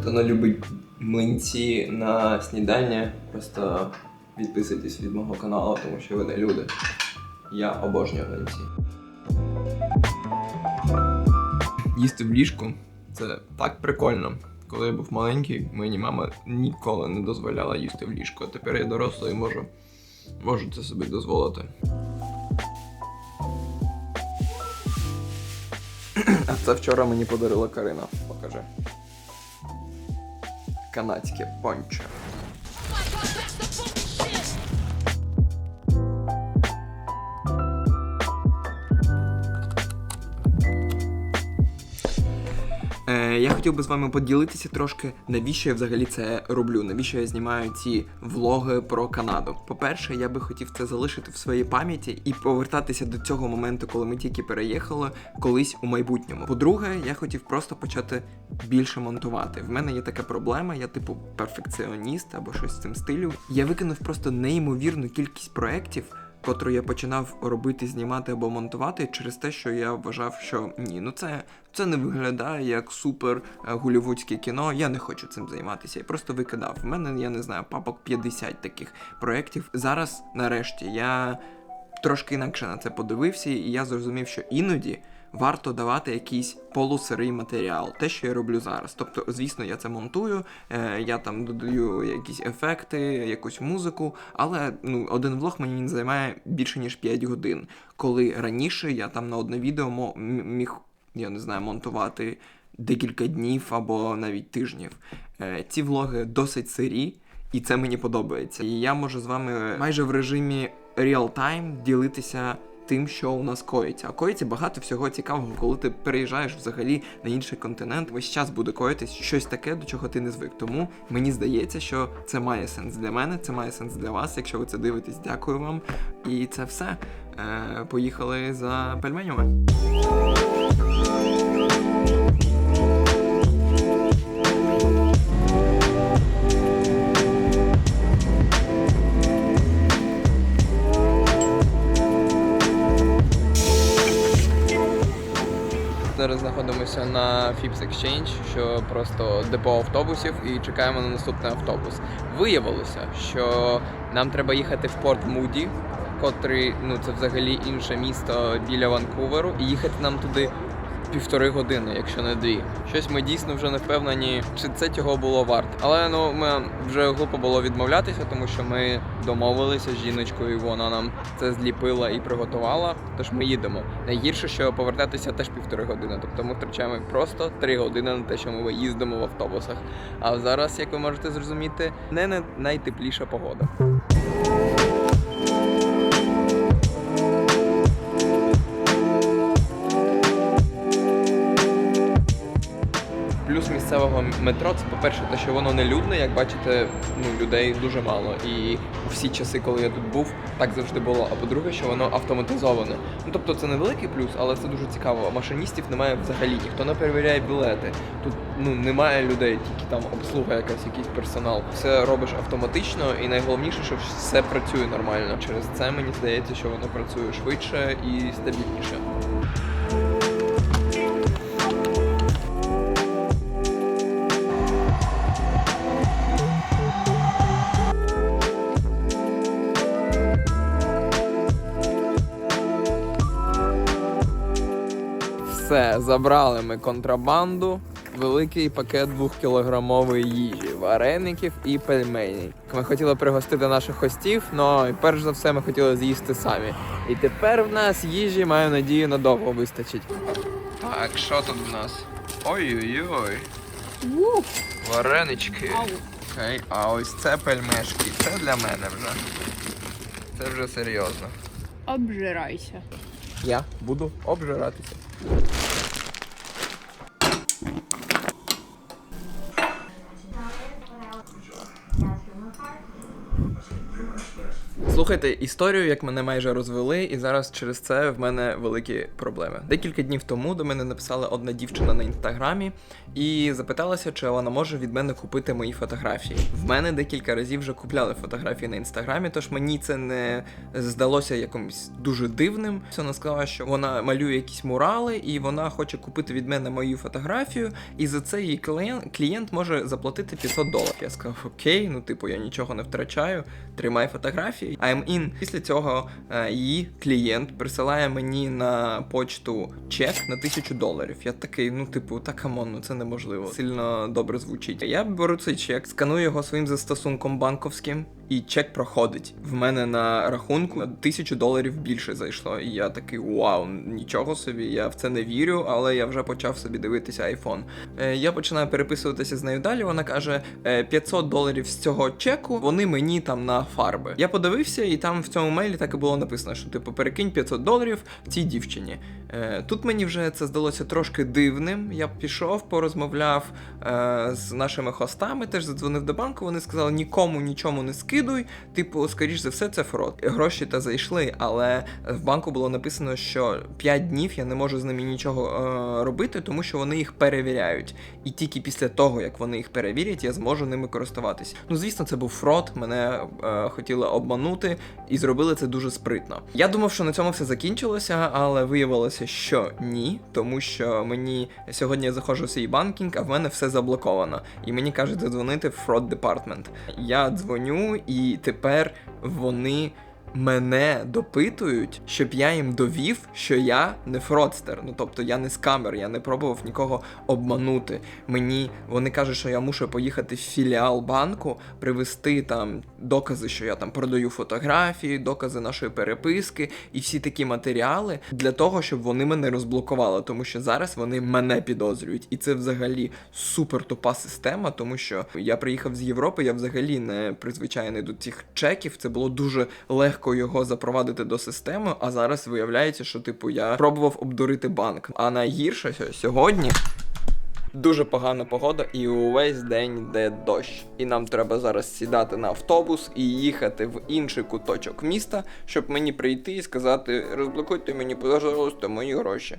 Хто не любить млинці на снідання, просто відписуйтесь від мого каналу, тому що ви не люди. Я обожнюю млинці. Їсти в ліжку це так прикольно. Коли я був маленький, мені мама ніколи не дозволяла їсти в ліжку. А тепер я дорослий можу, можу це собі дозволити. А це вчора мені подарила Карина. Покажи. Канадське пончо. Я хотів би з вами поділитися трошки, навіщо я взагалі це роблю, навіщо я знімаю ці влоги про Канаду. По-перше, я би хотів це залишити в своїй пам'яті і повертатися до цього моменту, коли ми тільки переїхали, колись у майбутньому. По-друге, я хотів просто почати більше монтувати. В мене є така проблема, я типу перфекціоніст або щось в цим стилю. Я виконав просто неймовірну кількість проєктів котру я починав робити, знімати або монтувати через те, що я вважав, що ні, ну це, це не виглядає як супер е, голівудське кіно. Я не хочу цим займатися. Я просто викидав. В мене, я не знаю, папок 50 таких проєктів. Зараз, нарешті, я трошки інакше на це подивився, і я зрозумів, що іноді. Варто давати якийсь полусирий матеріал, те, що я роблю зараз. Тобто, звісно, я це монтую, е, я там додаю якісь ефекти, якусь музику, але ну, один влог мені займає більше ніж 5 годин. Коли раніше я там на одне відео міг, я не знаю, монтувати декілька днів або навіть тижнів. Е, ці влоги досить сирі, і це мені подобається. І я можу з вами майже в режимі реал-тайм ділитися тим, що у нас коїться. А коїться багато всього цікавого, коли ти переїжджаєш взагалі на інший континент. Весь час буде коїтись щось таке, до чого ти не звик. Тому мені здається, що це має сенс для мене, це має сенс для вас. Якщо ви це дивитесь, дякую вам. І це все. Е, поїхали за пельменями. Зараз на Фіпс Exchange, що просто депо автобусів, і чекаємо на наступний автобус. Виявилося, що нам треба їхати в Порт Муді, котрий ну це взагалі інше місто біля Ванкуверу, і їхати нам туди півтори години, якщо не дві. Щось ми дійсно вже не впевнені, чи це цього було варто. Але ну ми вже глупо було відмовлятися, тому що ми домовилися з жіночкою, вона нам це зліпила і приготувала. Тож ми їдемо. Найгірше, що повертатися теж півтори години. Тобто ми втрачаємо просто три години на те, що ми їздимо в автобусах. А зараз, як ви можете зрозуміти, не найтепліша погода. Місцевого метро це, по-перше, те, що воно не людне, як бачите, ну людей дуже мало. І у всі часи, коли я тут був, так завжди було. А по-друге, що воно автоматизоване. Ну тобто це невеликий плюс, але це дуже цікаво. Машиністів немає взагалі, ніхто не перевіряє білети. Тут ну немає людей, тільки там обслуга, якась, якийсь персонал. Все робиш автоматично, і найголовніше, що все працює нормально. Через це мені здається, що воно працює швидше і стабільніше. Все, забрали ми контрабанду. Великий пакет двохкілограмової їжі, вареників і пельменей. Ми хотіли пригостити наших гостів, але перш за все ми хотіли з'їсти самі. І тепер в нас їжі, маю надію, надовго вистачить. Так, що тут в нас? Ой-ой-ой. Варенички. Окей, а ось це пельмешки. Це для мене вже. Це вже серйозно. Обжирайся. Я буду обжиратися. Слухайте історію, як мене майже розвели, і зараз через це в мене великі проблеми. Декілька днів тому до мене написала одна дівчина на інстаграмі і запиталася, чи вона може від мене купити мої фотографії. В мене декілька разів вже купляли фотографії на інстаграмі, тож мені це не здалося якимось дуже дивним. Вона сказала, що вона малює якісь мурали, і вона хоче купити від мене мою фотографію, і за це її клієнт, може заплатити 500 доларів. Я сказав, окей, ну типу, я нічого не втрачаю, тримай фотографії. I'm in. Після цього е, її клієнт присилає мені на почту чек на тисячу доларів. Я такий, ну типу, так камон, ну це неможливо. Сильно добре звучить. Я беру цей чек, сканую його своїм застосунком банковським. І чек проходить. В мене на рахунку на тисячу доларів більше зайшло. І я такий вау, нічого собі, я в це не вірю, але я вже почав собі дивитися айфон. Е, я починаю переписуватися з нею далі. Вона каже: е, 500 доларів з цього чеку, вони мені там на фарби. Я подивився, і там в цьому мейлі так і було написано, що типу перекинь 500 доларів цій дівчині. Е, тут мені вже це здалося трошки дивним. Я пішов, порозмовляв е, з нашими хостами, теж задзвонив до банку. Вони сказали, нікому нічому не скидуй. Типу, скоріш за все, це фрод. Гроші та зайшли, але в банку було написано, що 5 днів я не можу з ними нічого е, робити, тому що вони їх перевіряють. І тільки після того, як вони їх перевірять, я зможу ними користуватись. Ну, звісно, це був фрод. Мене е, хотіли обманути і зробили це дуже спритно. Я думав, що на цьому все закінчилося, але виявилося, що ні, тому що мені сьогодні я заходжу в свій банкінг, а в мене все заблоковано. І мені кажуть задзвонити в fraud department. Я дзвоню, і тепер вони. Мене допитують, щоб я їм довів, що я не фродстер. Ну тобто я не скамер, я не пробував нікого обманути. Мені вони кажуть, що я мушу поїхати в філіал банку, привезти там докази, що я там продаю фотографії, докази нашої переписки і всі такі матеріали для того, щоб вони мене розблокували, тому що зараз вони мене підозрюють, і це взагалі супер тупа система, тому що я приїхав з Європи, я взагалі не призвичайний до цих чеків. Це було дуже легко його запровадити до системи. А зараз виявляється, що типу я пробував обдурити банк. А найгірше сьогодні. Дуже погана погода, і увесь день йде дощ. І нам треба зараз сідати на автобус і їхати в інший куточок міста, щоб мені прийти і сказати: розблокуйте мені, пожалуйста, мої гроші.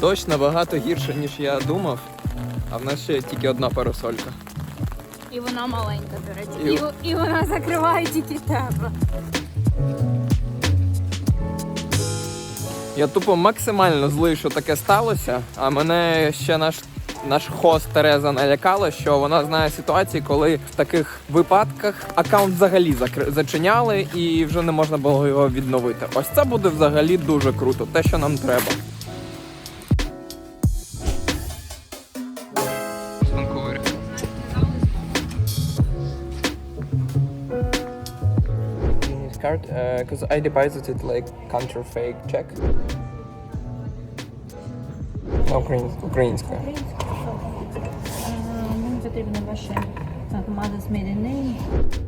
Дощ набагато гірше, ніж я думав, а в нас ще тільки одна парасолька. І вона маленька, до речі. І- І, і вона закриває тільки тебе. Я тупо максимально злий, що таке сталося. А мене ще наш наш хост Тереза налякала, що вона знає ситуації, коли в таких випадках аккаунт взагалі закри... зачиняли і вже не можна було його відновити. Ось це буде взагалі дуже круто, те, що нам треба. card because I deposited like counterfeit check. Українська. Мені потрібно ваше mother's maiden name.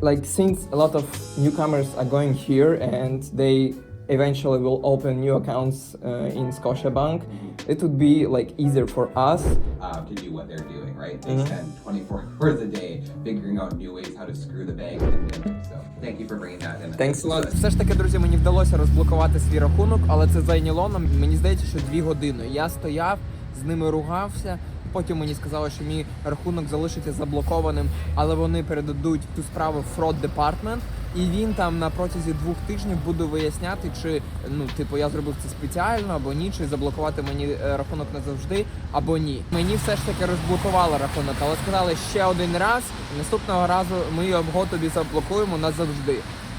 Like since a lot of newcomers are going here and they eventually will open new accounts uh, in Scotiabank, it would be like easier for us uh, to do what they're doing, right? They spend 24 hours a day figuring out new ways how to screw the bank. And, and so, thank you for bringing that in. Thanks a lot. Все ж таки, друзі, мені вдалося розблокувати свій рахунок, але це зайняло нам. Мені здається, що дві години. Я стояв, з ними ругався. Потім мені сказали, що мій рахунок залишиться заблокованим, але вони передадуть цю справу в fraud department, і він там на протязі двох тижнів буде виясняти, чи ну типу я зробив це спеціально або ні, чи заблокувати мені е, рахунок назавжди або ні. Мені все ж таки розблокували рахунок, але сказали ще один раз. Наступного разу ми його тобі заблокуємо назавжди.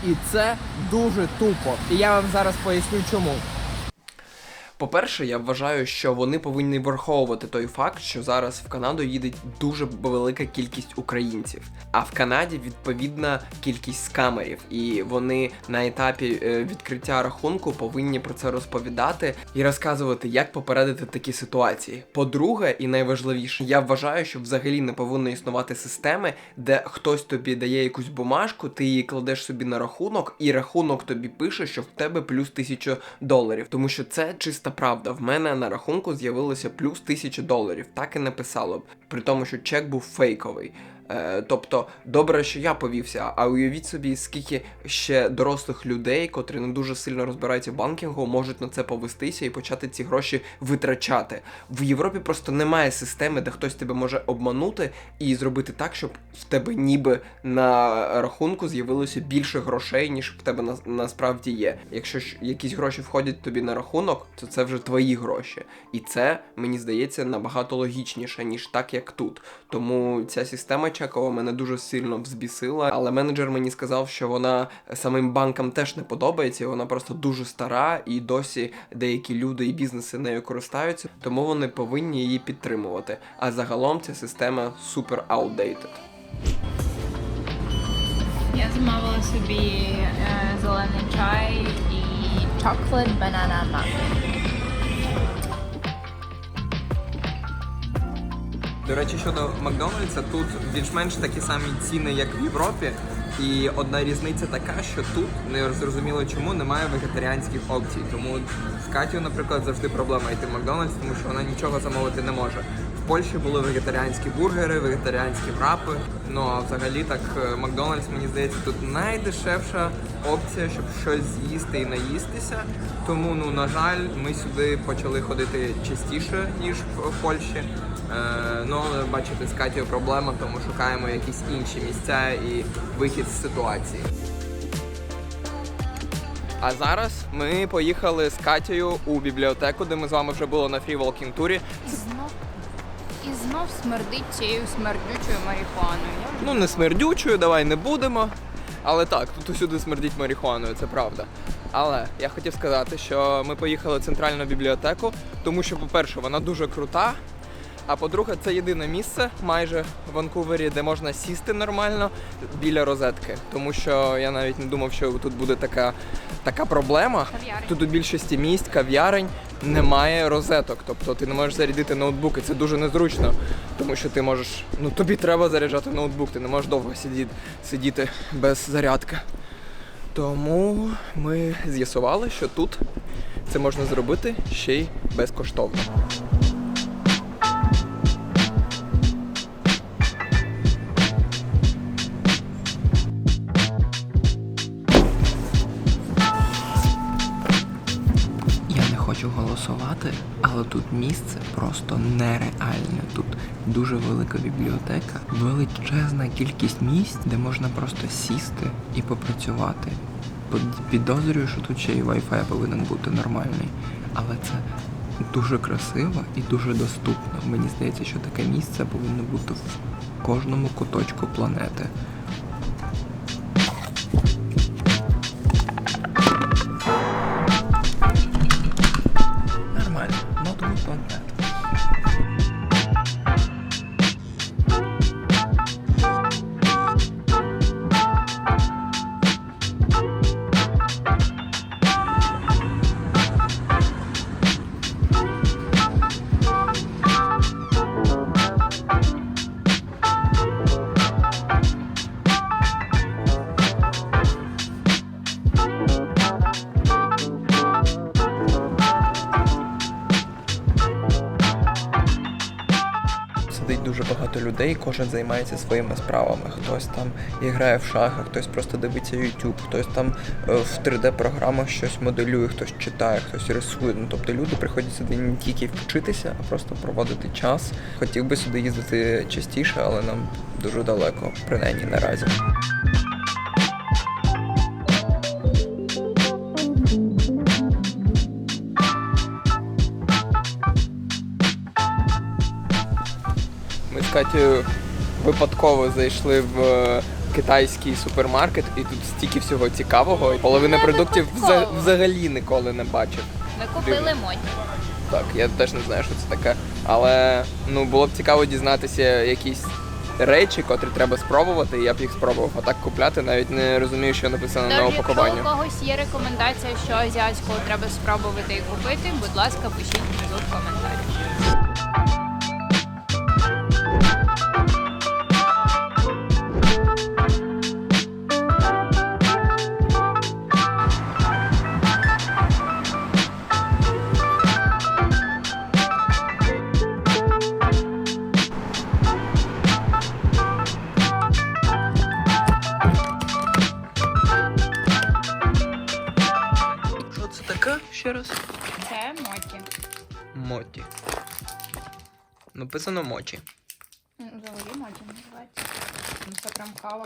І це дуже тупо. І я вам зараз поясню, чому. По-перше, я вважаю, що вони повинні враховувати той факт, що зараз в Канаду їде дуже велика кількість українців, а в Канаді відповідна кількість скамерів, і вони на етапі е, відкриття рахунку повинні про це розповідати і розказувати, як попередити такі ситуації. По-друге, і найважливіше, я вважаю, що взагалі не повинно існувати системи, де хтось тобі дає якусь бумажку, ти її кладеш собі на рахунок, і рахунок тобі пише, що в тебе плюс тисячу доларів, тому що це чиста правда. В мене на рахунку з'явилося плюс тисячі доларів. Так і написало б. При тому, що чек був фейковий. Е, тобто, добре, що я повівся, а уявіть собі, скільки ще дорослих людей, котрі не дуже сильно розбираються в банкінгу, можуть на це повестися і почати ці гроші витрачати. В Європі просто немає системи, де хтось тебе може обманути і зробити так, щоб в тебе ніби на рахунку з'явилося більше грошей, ніж в тебе на, насправді є. Якщо ж якісь гроші входять тобі на рахунок, то це вже твої гроші. І це мені здається набагато логічніше, ніж так, як тут. Тому ця система чекова мене дуже сильно взбісила. Але менеджер мені сказав, що вона самим банкам теж не подобається, і вона просто дуже стара, і досі деякі люди і бізнеси нею користаються, тому вони повинні її підтримувати. А загалом ця система супер outdated. Я замовила собі е, зелений чай і chocolate banana muffin. До речі, щодо Макдональдса, тут більш-менш такі самі ціни, як в Європі. І одна різниця така, що тут не зрозуміло чому немає вегетаріанських опцій. Тому з Катю, наприклад, завжди проблема йти в Макдональдс, тому що вона нічого замовити не може. В Польщі були вегетаріанські бургери, вегетаріанські врапи. Ну а взагалі так е, Макдональдс, мені здається, тут найдешевша опція, щоб щось з'їсти і наїстися. Тому, ну на жаль, ми сюди почали ходити частіше ніж в в Польщі. Е, ну, бачите, з Катєю проблема, тому шукаємо якісь інші місця і вихід з ситуації. А зараз ми поїхали з Катєю у бібліотеку, де ми з вами вже були на фрі-волкінг турі. І знов, і знов смердить цією смердючою марихуаною. Ну, не смердючою, давай не будемо. Але так, тут усюди смердить марихуаною, це правда. Але я хотів сказати, що ми поїхали в центральну бібліотеку, тому що, по-перше, вона дуже крута. А по-друге, це єдине місце майже в Ванкувері, де можна сісти нормально біля розетки. Тому що я навіть не думав, що тут буде така, така проблема. Кав'ярень. Тут у більшості місць кав'ярень немає розеток. Тобто ти не можеш зарядити ноутбук, і це дуже незручно, тому що ти можеш. Ну тобі треба заряджати ноутбук, ти не можеш довго сидіти, сидіти без зарядки. Тому ми з'ясували, що тут це можна зробити ще й безкоштовно. Тут місце просто нереальне. Тут дуже велика бібліотека, величезна кількість місць, де можна просто сісти і попрацювати. Підозрюю, що тут ще й Wi-Fi повинен бути нормальний. Але це дуже красиво і дуже доступно. Мені здається, що таке місце повинно бути в кожному куточку планети. Людей, кожен займається своїми справами. Хтось там грає в шахи, хтось просто дивиться YouTube, хтось там е, в 3D-програмах щось моделює, хтось читає, хтось рисує. Ну тобто люди приходять сюди не тільки вчитися, а просто проводити час. Хотів би сюди їздити частіше, але нам дуже далеко, принаймні наразі. Катєю випадково зайшли в е, китайський супермаркет, і тут стільки всього цікавого. Половина Не продуктів вза- випадково. взагалі ніколи не бачив. Ми купили Дивно. модні. Так, я теж не знаю, що це таке. Але ну було б цікаво дізнатися якісь речі, котрі треба спробувати, і я б їх спробував. А так купляти навіть не розумію, що написано на Тож, якщо упакуванні. у когось є рекомендація, що азіатського треба спробувати і купити, будь ласка, пишіть внизу в коментарі. Написано мочі. Ну, Взагалі мочі називається. Це прям кава.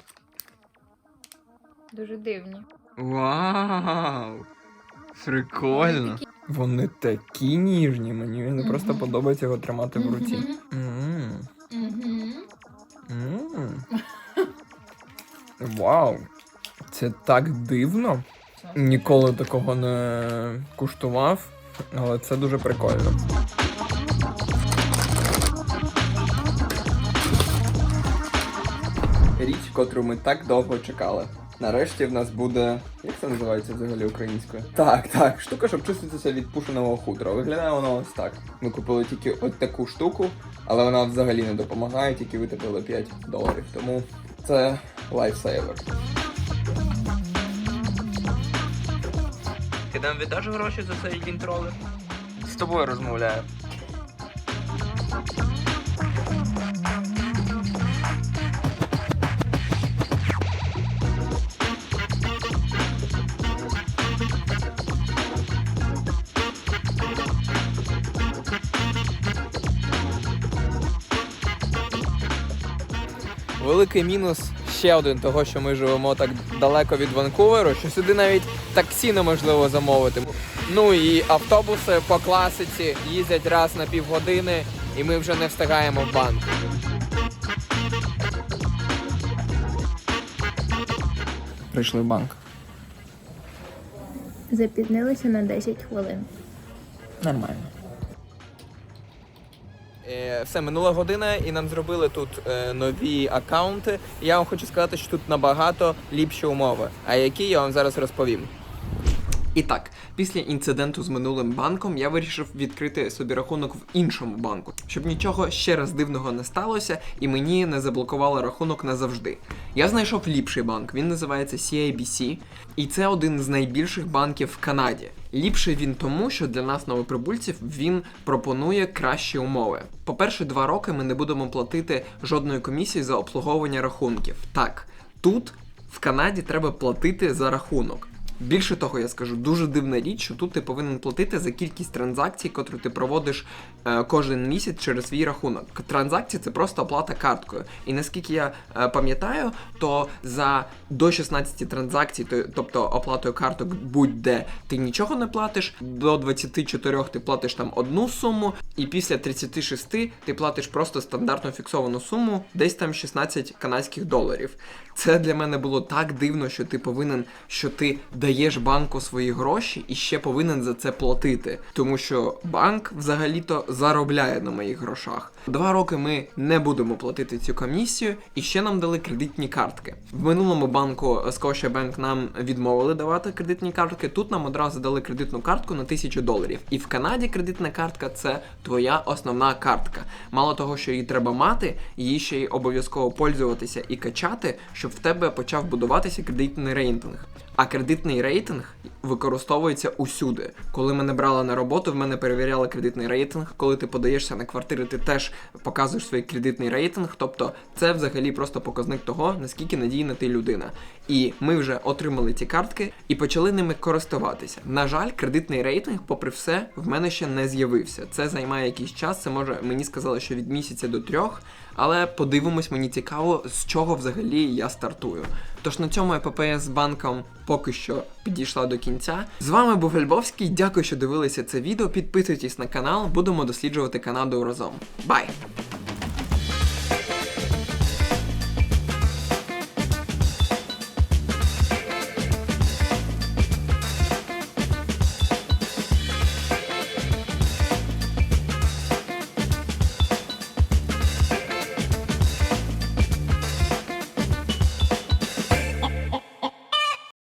Дуже дивні. Вау! Прикольно. Такі- Вони такі ніжні, мені не просто Мгм. подобається його тримати в руці. Вау! Це так дивно. Ніколи такого не куштував, але це дуже прикольно. Котру ми так довго чекали. Нарешті в нас буде. Як це називається взагалі українською? Так, так, штука, щоб чиститися від пушеного хутра. Виглядає воно ось так. Ми купили тільки от таку штуку, але вона взагалі не допомагає, тільки витратили 5 доларів. Тому це лайфсейвер. Ти нам віддаш гроші за цей інтролер? З тобою розмовляю. Великий мінус ще один того, що ми живемо так далеко від Ванкуверу, що сюди навіть таксі неможливо замовити. Ну і автобуси по класиці їздять раз на півгодини, і ми вже не встигаємо в банк. Прийшли в банк. Запізнилися на 10 хвилин. Нормально. Е, все, минула година, і нам зробили тут е, нові аккаунти. Я вам хочу сказати, що тут набагато ліпші умови. А які я вам зараз розповім. І так, після інциденту з минулим банком я вирішив відкрити собі рахунок в іншому банку, щоб нічого ще раз дивного не сталося і мені не заблокували рахунок назавжди. Я знайшов ліпший банк, він називається CIBC, і це один з найбільших банків в Канаді. Ліпший він тому, що для нас, новоприбульців, він пропонує кращі умови. По-перше, два роки ми не будемо платити жодної комісії за обслуговування рахунків. Так, тут в Канаді треба платити за рахунок. Більше того, я скажу, дуже дивна річ, що тут ти повинен платити за кількість транзакцій, котру ти проводиш е, кожен місяць через свій рахунок. Транзакції це просто оплата карткою. І наскільки я е, пам'ятаю, то за до 16 транзакцій, то, тобто оплатою карток будь-де, ти нічого не платиш. До 24 ти платиш там одну суму, і після 36 ти платиш просто стандартну фіксовану суму, десь там 16 канадських доларів. Це для мене було так дивно, що ти повинен, що ти даєш банку свої гроші і ще повинен за це платити. Тому що банк взагалі-то заробляє на моїх грошах. Два роки ми не будемо платити цю комісію, і ще нам дали кредитні картки. В минулому банку Scotiabank нам відмовили давати кредитні картки. Тут нам одразу дали кредитну картку на 1000 доларів. І в Канаді кредитна картка це твоя основна картка. Мало того, що її треба мати, її ще й обов'язково пользуватися і качати, щоб в тебе почав будуватися кредитний рейтинг. А кредитний рейтинг використовується усюди. Коли мене брали на роботу, в мене перевіряли кредитний рейтинг. Коли ти подаєшся на квартири, ти теж показуєш свій кредитний рейтинг. Тобто, це взагалі просто показник того, наскільки надійна ти людина. І ми вже отримали ці картки і почали ними користуватися. На жаль, кредитний рейтинг, попри все, в мене ще не з'явився. Це займає якийсь час. Це може мені сказали, що від місяця до трьох. Але подивимось, мені цікаво, з чого взагалі я стартую. Тож на цьому епопея з банком поки що підійшла до кінця. З вами був Альбовський. Дякую, що дивилися це відео. Підписуйтесь на канал, будемо досліджувати Канаду разом. Бай! Bye.